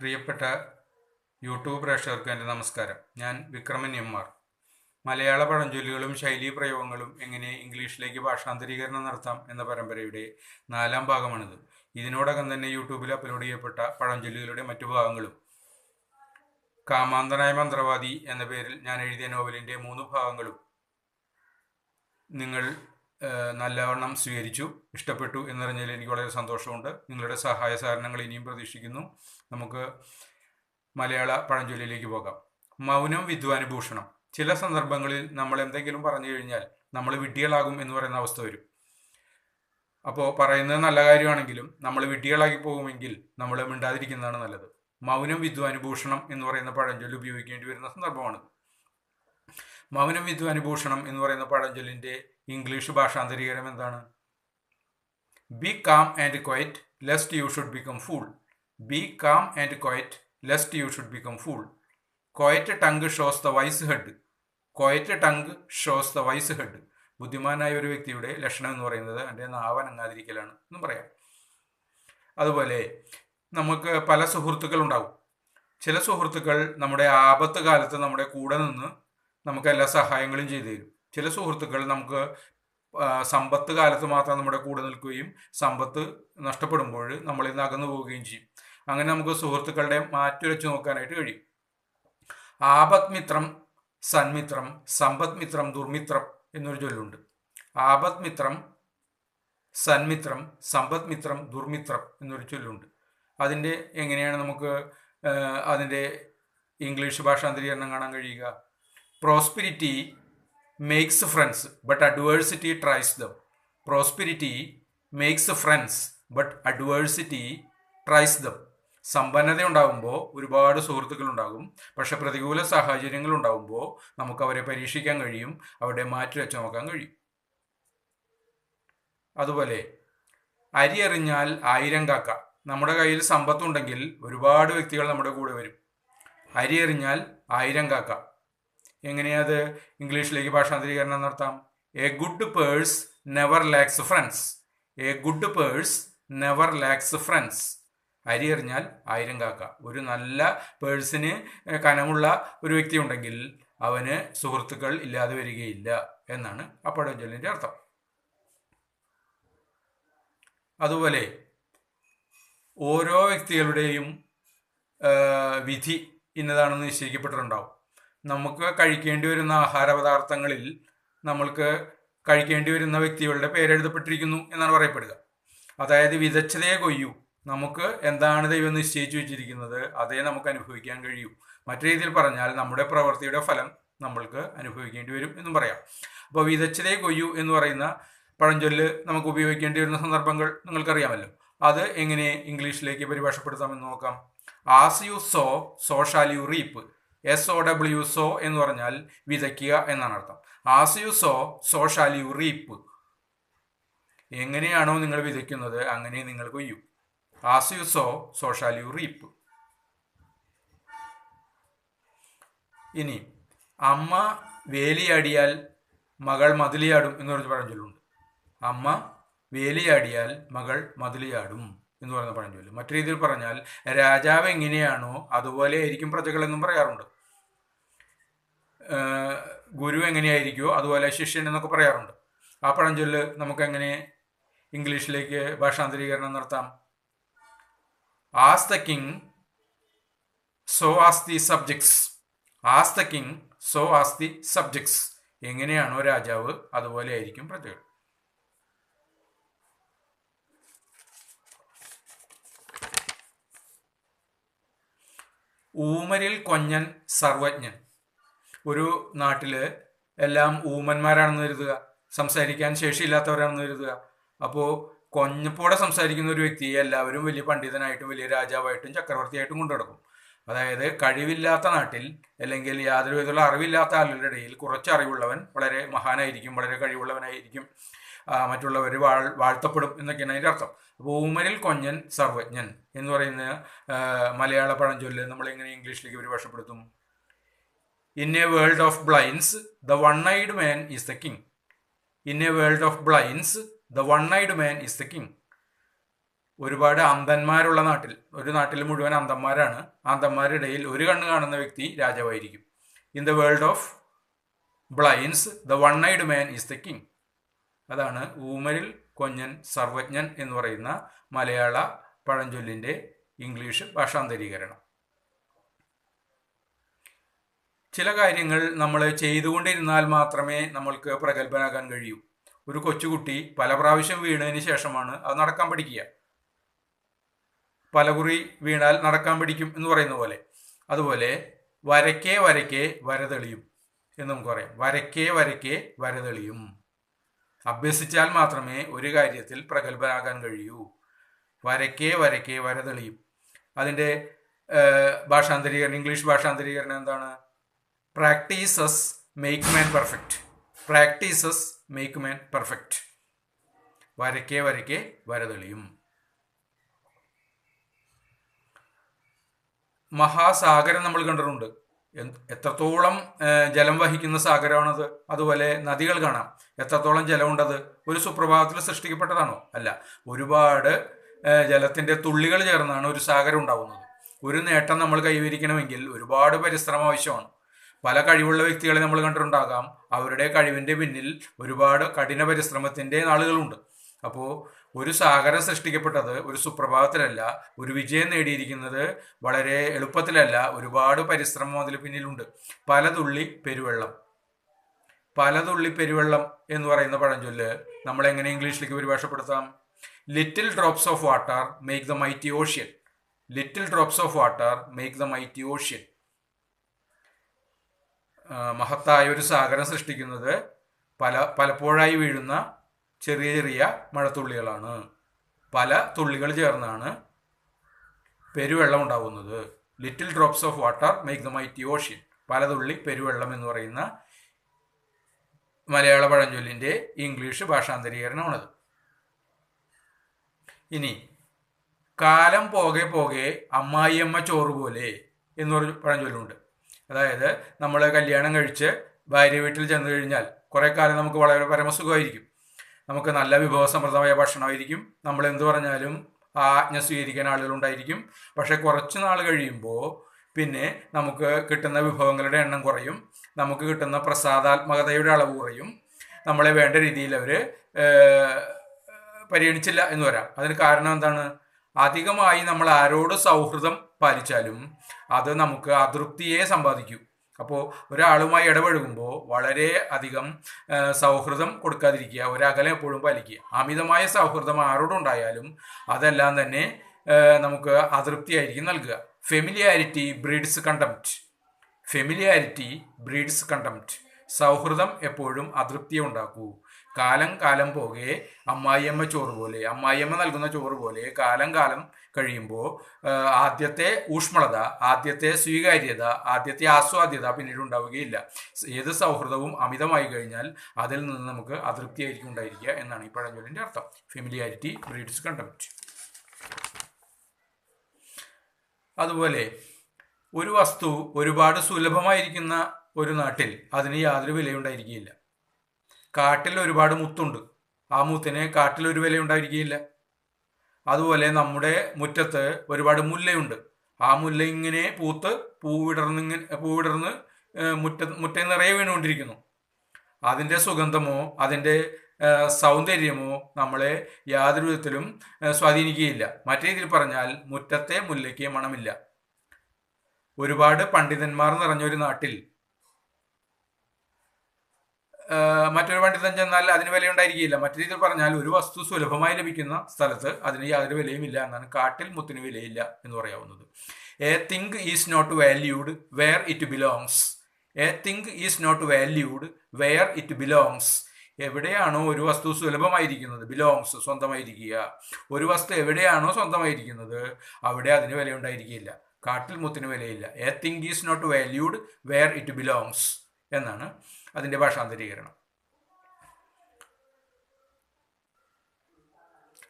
പ്രിയപ്പെട്ട യൂട്യൂബ് പ്രേക്ഷകർക്ക് എന്റെ നമസ്കാരം. ഞാൻ വിക്രമൻ എം ആർ. മലയാള പഴഞ്ചൊല്ലുകളും ശൈലീ പ്രയോഗങ്ങളും എങ്ങനെ ഇംഗ്ലീഷിലേക്ക് ഭാഷാന്തരീകരണം നടത്താം എന്ന പരമ്പരയുടെ നാലാം ഭാഗമാണിത്. ഇതിനോടകം തന്നെ യൂട്യൂബിൽ അപ്ലോഡ് ചെയ്യപ്പെട്ട പഴഞ്ചൊല്ലുകളുടെ മറ്റു ഭാഗങ്ങളും. കാമാന്തനായ മന്ത്രവാദി എന്ന പേരിൽ ഞാൻ എഴുതിയ നോവലിന്റെ മൂന്ന് ഭാഗങ്ങളും നിങ്ങൾ നല്ലവണ്ണം സ്വീകരിച്ചു ഇഷ്ടപ്പെട്ടു എന്നറിഞ്ഞതിൽ എനിക്ക് വളരെ സന്തോഷമുണ്ട്. നിങ്ങളുടെ സഹായ സഹകരണങ്ങൾ ഇനിയും പ്രതീക്ഷിക്കുന്നു. നമുക്ക് മലയാള പഴഞ്ചൊല്ലിലേക്ക് പോകാം. മൗനം വിദ്വാനുഭൂഷണം ചില സന്ദർഭങ്ങളിൽ നമ്മൾ എന്തെങ്കിലും പറഞ്ഞു കഴിഞ്ഞാൽ നമ്മൾ വിഡ്ഢികളാകും എന്ന് പറയുന്ന അവസ്ഥ വരും. അപ്പോൾ പറയുന്നത് നല്ല കാര്യമാണെങ്കിലും നമ്മൾ വിഡ്ഢികളാക്കി പോകുമെങ്കിൽ നമ്മൾ മിണ്ടാതിരിക്കുന്നതാണ് നല്ലത്. മൗനം വിദ്വാനുഭൂഷണം എന്ന് പറയുന്ന പഴഞ്ചൊല്ലി ഉപയോഗിക്കേണ്ടി വരുന്ന സന്ദർഭമാണ് മൗനം വിധു അനുഭൂഷണം എന്ന് പറയുന്ന പഴഞ്ചൊല്ലിന്റെ ഇംഗ്ലീഷ് ഭാഷാന്തരീകരണം എന്താണ്? Be calm and quiet lest you should become fool be calm and quiet lest you should become fool quiet tongue shows the wise head quiet tongue shows the wise head ബുദ്ധിമാനായ ഒരു വ്യക്തിയുടെ ലക്ഷണം എന്ന് പറയുന്നത് എന്റെ നാവനങ്ങാതിരിക്കലാണ് എന്നും പറയാം. അതുപോലെ നമുക്ക് പല സുഹൃത്തുക്കൾ ഉണ്ടാവും ചില സുഹൃത്തുക്കൾ നമ്മുടെ ആപത്ത് കാലത്ത് നമ്മുടെ കൂടെ നിന്ന് നമുക്ക് എല്ലാ സഹായങ്ങളും ചെയ്തു തരും. ചില സുഹൃത്തുക്കൾ നമുക്ക് സമ്പത്ത് കാലത്ത് മാത്രം നമ്മുടെ കൂടെ നിൽക്കുകയും സമ്പത്ത് നഷ്ടപ്പെടുമ്പോൾ നമ്മളിൽ നിന്ന് അകന്നു പോവുകയും ചെയ്യും. അങ്ങനെ നമുക്ക് സുഹൃത്തുക്കളുടെ മാറ്റുരച്ച് നോക്കാനായിട്ട് കഴിയും. ആപത് മിത്രം സന്മിത്രം സമ്പത് മിത്രം ദുർമിത്രം എന്നൊരു ചൊല്ലുണ്ട്. ആപത് മിത്രം സന്മിത്രം സമ്പത് മിത്രം ദുർമിത്രം എന്നൊരു ചൊല്ലുണ്ട്. അതിന്റെ എങ്ങനെയാണ് നമുക്ക് അതിന്റെ ഇംഗ്ലീഷ് ഭാഷാന്തരീകരണം കാണാൻ കഴിയുക? Prosperity makes friends but adversity tries them prosperity makes friends but adversity tries them സമ്പന്നത ഉണ്ടാകുമ്പോൾ ഒരുപാട് സുഹൃത്തുക്കൾ ഉണ്ടാകും. പക്ഷെ പ്രതികൂല സാഹചര്യങ്ങൾ ഉണ്ടാകുമ്പോൾ നമുക്ക് അവരെ പരീക്ഷിക്കാൻ കഴിയും അവരുടെ മാറ്റി വെച്ച് നോക്കാൻ കഴിയും. അതുപോലെ അരി എറിഞ്ഞാൽ ആയിരം കാക്ക. നമ്മുടെ കയ്യിൽ സമ്പത്തുണ്ടെങ്കിൽ ഒരുപാട് വ്യക്തികൾ നമ്മുടെ കൂടെ വരും. അരി എറിഞ്ഞാൽ ആയിരം കാക്ക. എങ്ങനെയത് ഇംഗ്ലീഷിലേക്ക് ഭാഷാന്തരീകരണം നടത്താം. A good purse never lacks friends a good purse never lacks friends അരി എറിഞ്ഞാൽ ആയിരം കാക്ക. ഒരു നല്ല പേഴ്സിന് കനമുള്ള ഒരു വ്യക്തി ഉണ്ടെങ്കിൽ അവന് സുഹൃത്തുക്കൾ ഇല്ലാതെ വരികയില്ല എന്നാണ് ആ അർത്ഥം. അതുപോലെ ഓരോ വ്യക്തികളുടെയും വിധി ഇന്നതാണെന്ന് നിശ്ചയിക്കപ്പെട്ടിട്ടുണ്ടാവും. നമുക്ക് കഴിക്കേണ്ടി വരുന്ന ആഹാര പദാർത്ഥങ്ങളിൽ നമ്മൾക്ക് കഴിക്കേണ്ടി വരുന്ന വ്യക്തികളുടെ പേരെഴുതപ്പെട്ടിരിക്കുന്നു എന്നാണ് പറയപ്പെടുക. അതായത് വിതച്ചതേ കൊയ്യൂ. നമുക്ക് എന്താണ് ദൈവം നിശ്ചയിച്ചു വെച്ചിരിക്കുന്നത്? അതേ നമുക്ക് അനുഭവിക്കാൻ കഴിയൂ. മറ്റു രീതിയിൽ പറഞ്ഞാൽ നമ്മുടെ പ്രവൃത്തിയുടെ ഫലം നമ്മൾക്ക് അനുഭവിക്കേണ്ടി വരും എന്നും പറയാം. അപ്പോൾ വിതച്ചതേ കൊയ്യൂ എന്ന് പറയുന്ന പഴഞ്ചൊല്ല് നമുക്ക് ഉപയോഗിക്കേണ്ടി വരുന്ന സന്ദർഭങ്ങൾ നിങ്ങൾക്കറിയാമല്ലോ. അത് എങ്ങനെ ഇംഗ്ലീഷിലേക്ക് പരിഭാഷപ്പെടുത്താമെന്ന് നോക്കാം. As you sow so you reap S O W sow എന്ന് പറഞ്ഞാൽ വിതയ്ക്കുക എന്നാണ് അർത്ഥം. As you sow so shall you reap എങ്ങനെയാണോ നിങ്ങൾ വിതയ്ക്കുന്നത് അങ്ങനെ നിങ്ങൾ കൊയ്യൂ. As you sow so shall you reap ഇനി അമ്മ വേലിയാടിയാൽ മകൾ മതിലിയാടും എന്ന് പറഞ്ഞ പഴഞ്ചൊല്ലുണ്ട്. അമ്മ വേലിയാടിയാൽ മകൾ മതിലിയാടും. എന്ന് പറയുന്ന പഴഞ്ചൊല്ല്. മറ്റു രീതിയിൽ പറഞ്ഞാൽ രാജാവ് എങ്ങനെയാണോ അതുപോലെ ആയിരിക്കും പ്രജകൾ എന്നും പറയാറുണ്ട്. ഗുരു എങ്ങനെയായിരിക്കുമോ അതുപോലെ ശിഷ്യൻ എന്നൊക്കെ പറയാറുണ്ട്. ആ പഴഞ്ചൊല്ല് നമുക്ക് എങ്ങനെ ഇംഗ്ലീഷിലേക്ക് ഭാഷാന്തരീകരണം നടത്താം? As the king so as the subjects as the king so as the subjects എങ്ങനെയാണോ രാജാവ് അതുപോലെ ആയിരിക്കും പ്രജകൾ. ഊമരിൽ കൊഞ്ഞൻ സർവജ്ഞൻ. ഒരു നാട്ടിൽ എല്ലാം ഊമന്മാരാണെന്ന് കരുതുക. സംസാരിക്കാൻ ശേഷിയില്ലാത്തവരാണെന്ന് കരുതുക. അപ്പോൾ കൊഞ്ഞപ്പോടെ സംസാരിക്കുന്ന ഒരു വ്യക്തിയെ എല്ലാവരും വലിയ പണ്ഡിതനായിട്ടും വലിയ രാജാവായിട്ടും ചക്രവർത്തിയായിട്ടും കൊണ്ടുനടക്കും. അതായത് കഴിവില്ലാത്ത നാട്ടിൽ അല്ലെങ്കിൽ യാതൊരു വിധത്തിലുള്ള അറിവില്ലാത്ത ആളുകളുടെ ഇടയിൽ കുറച്ച് അറിവുള്ളവൻ വളരെ മഹാനായിരിക്കും വളരെ കഴിവുള്ളവനായിരിക്കും. മറ്റുള്ളവർ വാൾ വാഴ്ത്തപ്പെടും എന്നൊക്കെയാണ് അതിന്റെ അർത്ഥം. അപ്പോൾ ഊമരിൽ കൊഞ്ഞൻ സർവജ്ഞൻ എന്ന് പറയുന്ന മലയാള പഴഞ്ചൊല്ല് നമ്മൾ എങ്ങനെ ഇംഗ്ലീഷിലേക്ക് പരിഭാഷപ്പെടുത്തും? In a world of blinds the one eyed man is the king in a world of blinds the one eyed man is the king ഒരുപാട് അന്ധന്മാരുള്ള നാട്ടിൽ ഒരു നാട്ടിൽ മുഴുവൻ അന്ധന്മാരാണ്. അന്ധന്മാരുടെ ഇടയിൽ ഒരു കണ്ണ് കാണുന്ന വ്യക്തി രാജാവായിരിക്കും. In the world of blinds the one eyed man is the king അതാണ് ഊമരിൽ കൊഞ്ഞൻ സർവജ്ഞൻ എന്ന് പറയുന്ന മലയാള പഴഞ്ചൊല്ലിന്റെ ഇംഗ്ലീഷ് ഭാഷാന്തരീകരണം. ചില കാര്യങ്ങൾ നമ്മൾ ചെയ്തുകൊണ്ടിരുന്നാൽ മാത്രമേ നമ്മൾക്ക് പ്രഗത്ഭനാകാൻ കഴിയൂ. ഒരു കൊച്ചുകുട്ടി പല പ്രാവശ്യം വീണതിന് ശേഷമാണ് അത് നടക്കാൻ പഠിക്കുക. പലകുറി വീണാൽ നടക്കാൻ പഠിക്കും എന്ന് പറയുന്ന പോലെ. അതുപോലെ വരക്കേ വരക്കേ വരതെളിയും എന്ന് നമുക്ക് പറയാം. വരക്കേ വരക്കേ വരതെളിയും. അഭ്യസിച്ചാൽ മാത്രമേ ഒരു കാര്യത്തിൽ പ്രഗത്ഭനാകാൻ കഴിയൂ. വരക്കേ വരക്കേ വരതെളിയും. അതിന്റെ ഭാഷാന്തരീകരണം ഇംഗ്ലീഷ് ഭാഷാന്തരീകരണം എന്താണ്? Practices make man perfect. Practices make man perfect. വരക്കേ വരക്കേ വരതെളിയും. മഹാസാഗരം നമ്മൾ കണ്ടിട്ടുണ്ട്. എത്രത്തോളം ജലം വഹിക്കുന്ന സാഗരമാണത് അതുപോലെ നദികൾ കാണാം. എത്രത്തോളം ജലമുണ്ടത് ഒരു സുപ്രഭാതത്തിൽ സൃഷ്ടിക്കപ്പെട്ടതാണോ? അല്ല. ഒരുപാട് ജലത്തിന്റെ തുള്ളികൾ ചേർന്നാണ് ഒരു സാഗരം ഉണ്ടാവുന്നത്. ഒരു നേട്ടം നമ്മൾ കൈവരിക്കണമെങ്കിൽ ഒരുപാട് പരിശ്രമം ആവശ്യമാണ്. പല കഴിവുള്ള വ്യക്തികളെ നമ്മൾ കണ്ടിട്ടുണ്ടാകാം. അവരുടെ കഴിവിന്റെ പിന്നിൽ ഒരുപാട് കഠിന പരിശ്രമത്തിന്റെ നാളുകളുണ്ട്. അപ്പോൾ ഒരു സാഗരം സൃഷ്ടിക്കപ്പെട്ടത് ഒരു സുപ്രഭാതത്തിലല്ല ഒരു വിജയം നേടിയിരിക്കുന്നത് വളരെ എളുപ്പത്തിലല്ല. ഒരുപാട് പരിശ്രമം അതിൽ പിന്നിലുണ്ട്. പലതുള്ളി പെരുവെള്ളം. പലതുള്ളി പെരുവെള്ളം എന്ന് പറയുന്ന പഴഞ്ചൊല്ല് നമ്മൾ എങ്ങനെ ഇംഗ്ലീഷിലേക്ക് പരിഭാഷപ്പെടുത്താം? Little drops of water make the mighty ocean little drops of water make the mighty ocean മഹത്തായ ഒരു സാഗരം സൃഷ്ടിക്കുന്നത് പല പലപ്പോഴായി വീഴുന്ന ചെറിയ ചെറിയ മഴത്തുള്ളികളാണ്. പല തുള്ളികൾ ചേർന്നാണ് പെരുവെള്ളം ഉണ്ടാവുന്നത് little drops of water make the mighty ocean പല തുള്ളി പെരുവെള്ളം എന്ന് പറയുന്ന മലയാള പഴഞ്ചൊല്ലിന്റെ ഇംഗ്ലീഷ് ഭാഷാന്തരീകരണമാണത്. ഇനി കാലം പോകെ പോകെ അമ്മായിയമ്മ ചോറ് പോലെ എന്ന് പറഞ്ഞ പഴഞ്ചൊല്ലുണ്ട്. അതായത് നമ്മൾ കല്യാണം കഴിച്ച് ഭാര്യ വീട്ടിൽ ചെന്ന് കഴിഞ്ഞാൽ കുറേ കാലം നമുക്ക് വളരെ പരമസുഖമായിരിക്കും. നമുക്ക് നല്ല വിഭവസമൃദ്ധമായ ഭക്ഷണമായിരിക്കും. നമ്മൾ എന്ത് പറഞ്ഞാലും ആജ്ഞ സ്വീകരിക്കാൻ ആളുകളുണ്ടായിരിക്കും. പക്ഷെ കുറച്ച് നാൾ കഴിയുമ്പോൾ പിന്നെ നമുക്ക് കിട്ടുന്ന വിഭവങ്ങളുടെ എണ്ണം കുറയും. നമുക്ക് കിട്ടുന്ന പ്രസാദാത്മകതയുടെ അളവ് കുറയും. നമ്മളെ വേണ്ട രീതിയിൽ അവർ പരിഗണിച്ചില്ല എന്ന് വരാം. അതിന് കാരണം എന്താണ്? അധികമായി നമ്മൾ ആരോട് സൗഹൃദം പാലിച്ചാലും അത് നമുക്ക് അതൃപ്തിയെ സമ്പാദിക്കൂ. അപ്പോൾ ഒരാളുമായി ഇടപഴകുമ്പോൾ വളരെ അധികം സൗഹൃദം കൊടുക്കാതിരിക്കുക ഒരകലം എപ്പോഴും പാലിക്കുക. അമിതമായ സൗഹൃദം ആരോടുണ്ടായാലും അതെല്ലാം തന്നെ നമുക്ക് അതൃപ്തിയായിരിക്കും നൽകുക. Familiarity breeds contempt familiarity breeds contempt സൗഹൃദം എപ്പോഴും അതൃപ്തി ഉണ്ടാക്കൂ. കാലം കാലം പോകെ അമ്മായിയമ്മ ചോറ് പോലെ അമ്മായിയമ്മ നൽകുന്ന ചോറ് പോലെ കാലം കാലം കഴിയുമ്പോൾ ആദ്യത്തെ ഊഷ്മളത ആദ്യത്തെ സ്വീകാര്യത ആദ്യത്തെ ആസ്വാദ്യത പിന്നീട് ഉണ്ടാവുകയില്ല. ഏത് സൗഹൃദവും അമിതമായി കഴിഞ്ഞാൽ അതിൽ നിന്ന് നമുക്ക് അതൃപ്തിയായിരിക്കും ഉണ്ടായിരിക്കുക എന്നാണ് ഈ പഴഞ്ചൊല്ലിന്റെ അർത്ഥം. ഫെമിലിയാരിറ്റി ബ്രീഡ്സ് കണ്ടമിറ്റ് അതുപോലെ ഒരു വസ്തു ഒരുപാട് സുലഭമായിരിക്കുന്ന ഒരു നാട്ടിൽ അതിന് യാതൊരു വിലയുണ്ടായിരിക്കുകയില്ല കാട്ടിൽ ഒരുപാട് മുത്തുണ്ട്. ആ മുത്തിന് കാട്ടിൽ ഒരു വില ഉണ്ടായിരിക്കുകയില്ല. അതുപോലെ നമ്മുടെ മുറ്റത്ത് ഒരുപാട് മുല്ലയുണ്ട്. ആ മുല്ല ഇങ്ങനെ പൂത്ത് പൂവിടർന്നിങ്ങനെ പൂവിടർന്ന് മുറ്റ മുറ്റ നിറയെ വീണുകൊണ്ടിരിക്കുന്നു. അതിന്റെ സുഗന്ധമോ അതിന്റെ സൗന്ദര്യമോ നമ്മളെ യാതൊരു വിധത്തിലും സ്വാധീനിക്കുകയില്ല. മറ്റേ രീതിയിൽ പറഞ്ഞാൽ മുറ്റത്തെ മുല്ലയ്ക്ക് മണമില്ല. ഒരുപാട് പണ്ഡിതന്മാർ നിറഞ്ഞൊരു നാട്ടിൽ മറ്റൊരു പണ്ഡിതൻ ചെന്നാൽ അതിന് വില ഉണ്ടായിരിക്കില്ല മറ്റു രീതിയിൽ പറഞ്ഞാൽ ഒരു വസ്തു സുലഭമായി ലഭിക്കുന്ന സ്ഥലത്ത് അതിന് യാതൊരു വിലയും ഇല്ല എന്നാണ് കാട്ടിൽ മുത്തിന് വിലയില്ല എന്ന് പറയാവുന്നത്. A thing is not valued where it belongs a thing is not valued where it belongs എവിടെയാണോ ഒരു വസ്തു സുലഭമായിരിക്കുന്നത് ബിലോങ്സ് സ്വന്തമായിരിക്കുക. ഒരു വസ്തു എവിടെയാണോ സ്വന്തമായിരിക്കുന്നത് അവിടെ അതിന് വില ഉണ്ടായിരിക്കില്ല കാട്ടിൽ മുത്തിന് വിലയില്ല. A thing is not valued where it belongs എന്നാണ്. അതിന്റെ ഭാഷാന്തരീകരണം.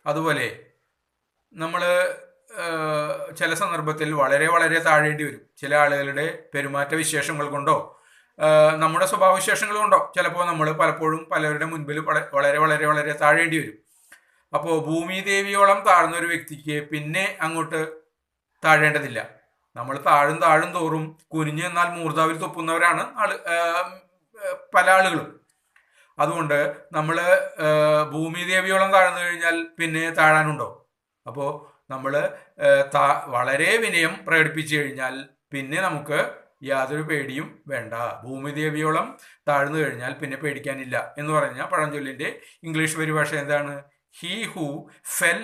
അതുപോലെ നമ്മൾ ചില സന്ദർഭത്തിൽ വളരെ വളരെ താഴേണ്ടി വരും. ചില ആളുകളുടെ പെരുമാറ്റ വിശേഷങ്ങൾ കൊണ്ടോ നമ്മുടെ സ്വഭാവവിശേഷങ്ങൾ കൊണ്ടോ ചിലപ്പോൾ നമ്മൾ പലപ്പോഴും പലരുടെ മുൻപിൽ വളരെ വളരെ വളരെ താഴേണ്ടി വരും. അപ്പോൾ ഭൂമിദേവിയോളം താഴ്ന്ന ഒരു വ്യക്തിക്ക് പിന്നെ അങ്ങോട്ട് താഴേണ്ടതില്ല. നമ്മൾ താഴും താഴും തോറും കുനിഞ്ഞു എന്നാൽ മൂർധാവിൽ തൊപ്പുന്നവരാണ് ആൾ പല ആളുകളും. അതുകൊണ്ട് നമ്മൾ ഭൂമി ദേവിയോളം താഴ്ന്നു കഴിഞ്ഞാൽ പിന്നെ താഴാനുണ്ടോ? അപ്പോൾ നമ്മൾ വളരെ വിനയം പ്രകടിപ്പിച്ചു കഴിഞ്ഞാൽ പിന്നെ നമുക്ക് യാതൊരു പേടിയും വേണ്ട. ഭൂമിദേവിയോളം താഴ്ന്നു കഴിഞ്ഞാൽ പിന്നെ പേടിക്കാനില്ല എന്ന് പറഞ്ഞാൽ പഴഞ്ചൊല്ലിന്റെ ഇംഗ്ലീഷ് പരിഭാഷ എന്താണ്? He who fell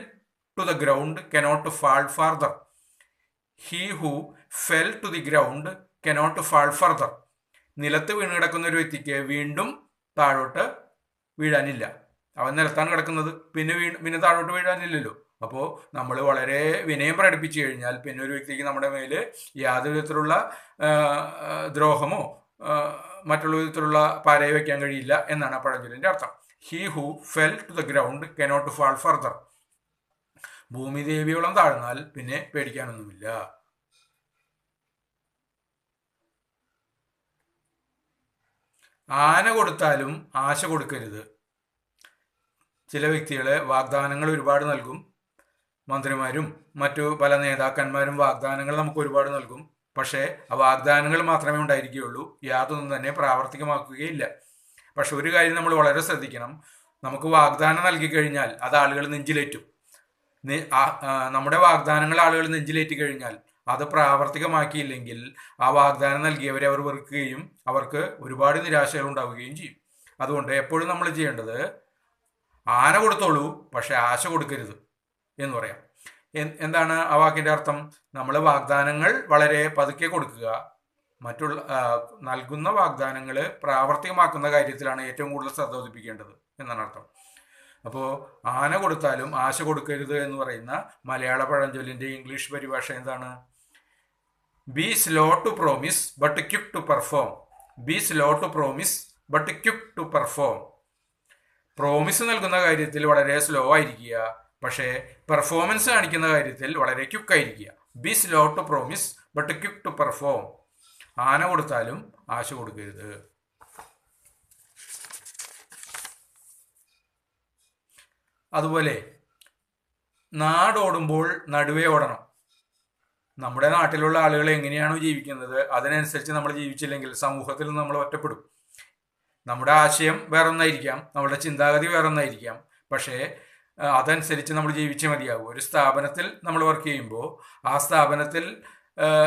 to the ground cannot fall farther he who fell to the ground cannot fall further നിലത്ത് വീണ് കിടക്കുന്ന ഒരു വ്യക്തിക്ക് വീണ്ടും താഴോട്ട് വീഴാനില്ല. അവൻ നിലത്താണ് കിടക്കുന്നത്. പിന്നെ വീ പിന്നെ താഴോട്ട് വീഴാനില്ലല്ലോ. അപ്പോൾ നമ്മൾ വളരെ വിനയം പ്രകടിപ്പിച്ചു കഴിഞ്ഞാൽ പിന്നെ ഒരു വ്യക്തിക്ക് നമ്മുടെ മേൽ യാതൊരു വിധത്തിലുള്ള ദ്രോഹമോ മറ്റുള്ള വിധത്തിലുള്ള പാരയെ വയ്ക്കാൻ കഴിയില്ല എന്നാണ് പഴഞ്ചൊല്ലിന്റെ അർത്ഥം. He who fell to the ground cannot fall further ഭൂമിദേവിയോളം താഴ്ന്നാൽ പിന്നെ പേടിക്കാനൊന്നുമില്ല. ആന കൊടുത്താലും ആശ കൊടുക്കരുത്. ചില വ്യക്തികളെ വാഗ്ദാനങ്ങൾ ഒരുപാട് നൽകും. മന്ത്രിമാരും മറ്റു പല നേതാക്കന്മാരും വാഗ്ദാനങ്ങൾ നമുക്ക് ഒരുപാട് നൽകും. പക്ഷേ ആ വാഗ്ദാനങ്ങൾ മാത്രമേ ഉണ്ടായിരിക്കുകയുള്ളൂ. യാതൊന്നും തന്നെ പ്രാവർത്തികമാക്കുകയില്ല. പക്ഷെ ഒരു കാര്യം നമ്മൾ വളരെ ശ്രദ്ധിക്കണം. നമുക്ക് വാഗ്ദാനം നൽകി കഴിഞ്ഞാൽ അത് ആളുകൾ നെഞ്ചിലേറ്റും. നമ്മുടെ വാഗ്ദാനങ്ങൾ ആളുകൾ നെഞ്ചിലേറ്റി കഴിഞ്ഞാൽ അത് പ്രാവർത്തികമാക്കിയില്ലെങ്കിൽ ആ വാഗ്ദാനം നൽകിയവരെ അവർ വെറുക്കുകയും അവർക്ക് ഒരുപാട് നിരാശകൾ ഉണ്ടാവുകയും ചെയ്യും. അതുകൊണ്ട് എപ്പോഴും നമ്മൾ ചെയ്യേണ്ടത് ആന കൊടുത്തോളൂ പക്ഷെ ആശ കൊടുക്കരുത് എന്ന് പറയാം. എന്താണ് ആ വാക്കിന്റെ അർത്ഥം? നമ്മൾ വാഗ്ദാനങ്ങൾ വളരെ പതുക്കെ കൊടുക്കുക. മറ്റുള്ള നൽകുന്ന വാഗ്ദാനങ്ങൾ പ്രാവർത്തികമാക്കുന്ന കാര്യത്തിലാണ് ഏറ്റവും കൂടുതൽ ശ്രദ്ധ ഉദിപ്പിക്കേണ്ടത് എന്നാണ് അർത്ഥം. അപ്പോൾ ആന കൊടുത്താലും ആശ കൊടുക്കരുത് എന്ന് പറയുന്ന മലയാള പഴഞ്ചൊല്ലിന്റെ ഇംഗ്ലീഷ് പരിഭാഷ എന്താണ്? Be slow to promise but quick to perform be slow to promise but quick to perform promise നൽകുന്ന കാര്യത്തിൽ വളരെ സ്ലോ ആയിരിക്കുക. പക്ഷേ പെർഫോമൻസ് കാണിക്കുന്ന കാര്യത്തിൽ വളരെ ക്യുക്കായിരിക്കുക be slow to promise but quick to perform ആന കൊടുത്താലും ആശ കൊടുക്കരുത്. അതുപോലെ നാടോടുമ്പോൾ നടുവേ ഓടണം. നമ്മുടെ നാട്ടിലുള്ള ആളുകൾ എങ്ങനെയാണോ ജീവിക്കുന്നത് അതിനനുസരിച്ച് നമ്മൾ ജീവിച്ചില്ലെങ്കിൽ സമൂഹത്തിൽ നമ്മൾ ഒറ്റപ്പെടും. നമ്മുടെ ആശയം വേറെ ഒന്നായിരിക്കാം നമ്മുടെ ചിന്താഗതി വേറെ ഒന്നായിരിക്കാം പക്ഷേ അതനുസരിച്ച് നമ്മൾ ജീവിച്ചേ മതിയാകും ഒരു സ്ഥാപനത്തിൽ നമ്മൾ വർക്ക് ചെയ്യുമ്പോൾ ആ സ്ഥാപനത്തിൽ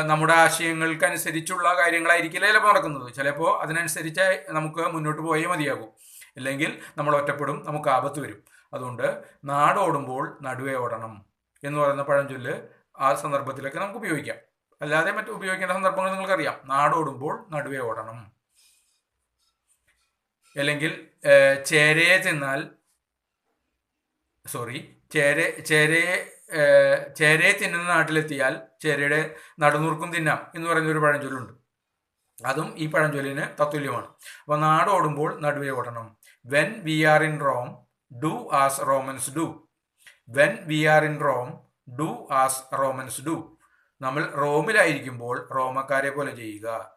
നമ്മുടെ ആശയങ്ങൾക്കനുസരിച്ചുള്ള കാര്യങ്ങളായിരിക്കില്ല ചിലപ്പോൾ നടക്കുന്നത്. ചിലപ്പോൾ അതിനനുസരിച്ച് നമുക്ക് മുന്നോട്ട് പോയേ മതിയാകും. അല്ലെങ്കിൽ നമ്മൾ ഒറ്റപ്പെടും നമുക്ക് ആപത്ത് വരും. അതുകൊണ്ട് നാടോടുമ്പോൾ നടുവേ ഓടണം എന്ന് പറയുന്ന പഴഞ്ചൊല്ല് ആ സന്ദർഭത്തിലൊക്കെ നമുക്ക് ഉപയോഗിക്കാം. അല്ലാതെ മറ്റു ഉപയോഗിക്കേണ്ട സന്ദർഭങ്ങൾ നിങ്ങൾക്കറിയാം. നാടോടുമ്പോൾ നടുവേ ഓടണം. അല്ലെങ്കിൽ ചേരയെ തിന്നാൽ സോറി ചേര ചേരയെ ചേരയെ തിന്നുന്ന നാട്ടിലെത്തിയാൽ ചേരയുടെ നടുനൂർക്കും തിന്നാം എന്ന് പറയുന്ന ഒരു പഴഞ്ചൊല്ലുണ്ട്. അതും ഈ പഴഞ്ചൊല്ലിന് തത്തുല്യമാണ്. അപ്പോൾ നാടോടുമ്പോൾ നടുവേ ഓടണം. When we are in Rome do as Romans do when we are in Rome do as Romans do നമ്മൾ റോമിലായിരിക്കുമ്പോൾ റോമക്കാരെ പോലെ ചെയ്യുക.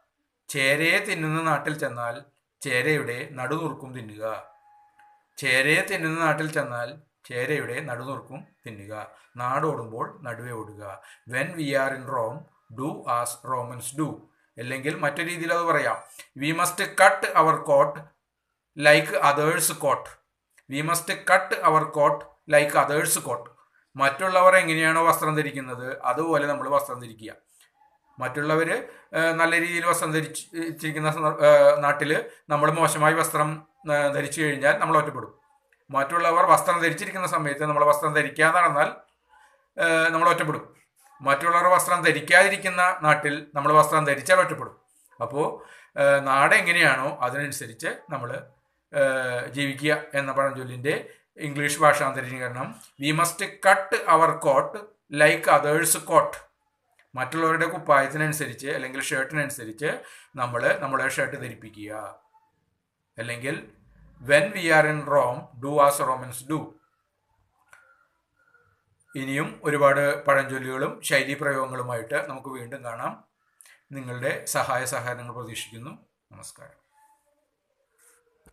ചേരയെ തിന്നുന്ന നാട്ടിൽ ചെന്നാൽ ചേരയുടെ നടുനുറുക്കും തിന്നുക. ചേരയെ തിന്നുന്ന നാട്ടിൽ ചെന്നാൽ ചേരയുടെ നടുനുറുക്കും തിന്നുക. നാടോടുമ്പോൾ നടുവേ ഓടുക. When we are in Rome do as Romans do അല്ലെങ്കിൽ മറ്റു രീതിയിൽ അത് പറയാം. We must cut our coat like others coat we must cut our coat like others coat മറ്റുള്ളവർ എങ്ങനെയാണോ വസ്ത്രം ധരിക്കുന്നത് അതുപോലെ നമ്മൾ വസ്ത്രം ധരിക്കുക. മറ്റുള്ളവർ നല്ല രീതിയിൽ വസ്ത്രം ധരിച്ചിരിക്കുന്ന നാട്ടിൽ നമ്മൾ മോശമായി വസ്ത്രം ധരിച്ചു കഴിഞ്ഞാൽ നമ്മൾ ഒറ്റപ്പെടും. മറ്റുള്ളവർ വസ്ത്രം ധരിച്ചിരിക്കുന്ന സമയത്ത് നമ്മൾ വസ്ത്രം ധരിക്കാതെ നടന്നാൽ നമ്മൾ ഒറ്റപ്പെടും. മറ്റുള്ളവർ വസ്ത്രം ധരിക്കാതിരിക്കുന്ന നാട്ടിൽ നമ്മൾ വസ്ത്രം ധരിച്ചാൽ ഒറ്റപ്പെടും. അപ്പോൾ നാട് എങ്ങനെയാണോ അതിനനുസരിച്ച് നമ്മൾ ജീവിക്കുക എന്ന പഴഞ്ചൊല്ലിന്റെ English ഭാഷാന്തരീകരണം we must cut our coat like others coat മറ്റുള്ളവരുടെ കുപ്പായത്തിനനുസരിച്ച് അല്ലെങ്കിൽ ഷർട്ടിനനുസരിച്ച് നമ്മൾ നമ്മളെ ഷർട്ട് ധരിപ്പിക്കുക. അല്ലെങ്കിൽ when we are in Rome do as Romans do ഇനിയും ഒരുപാട് പഴഞ്ചൊല്ലുകളും ശൈലി പ്രയോഗങ്ങളുമായിട്ട് നമുക്ക് വീണ്ടും കാണാം. നിങ്ങളുടെ സഹായ സഹകരണങ്ങൾ പ്രതീക്ഷിക്കുന്നു. നമസ്കാരം.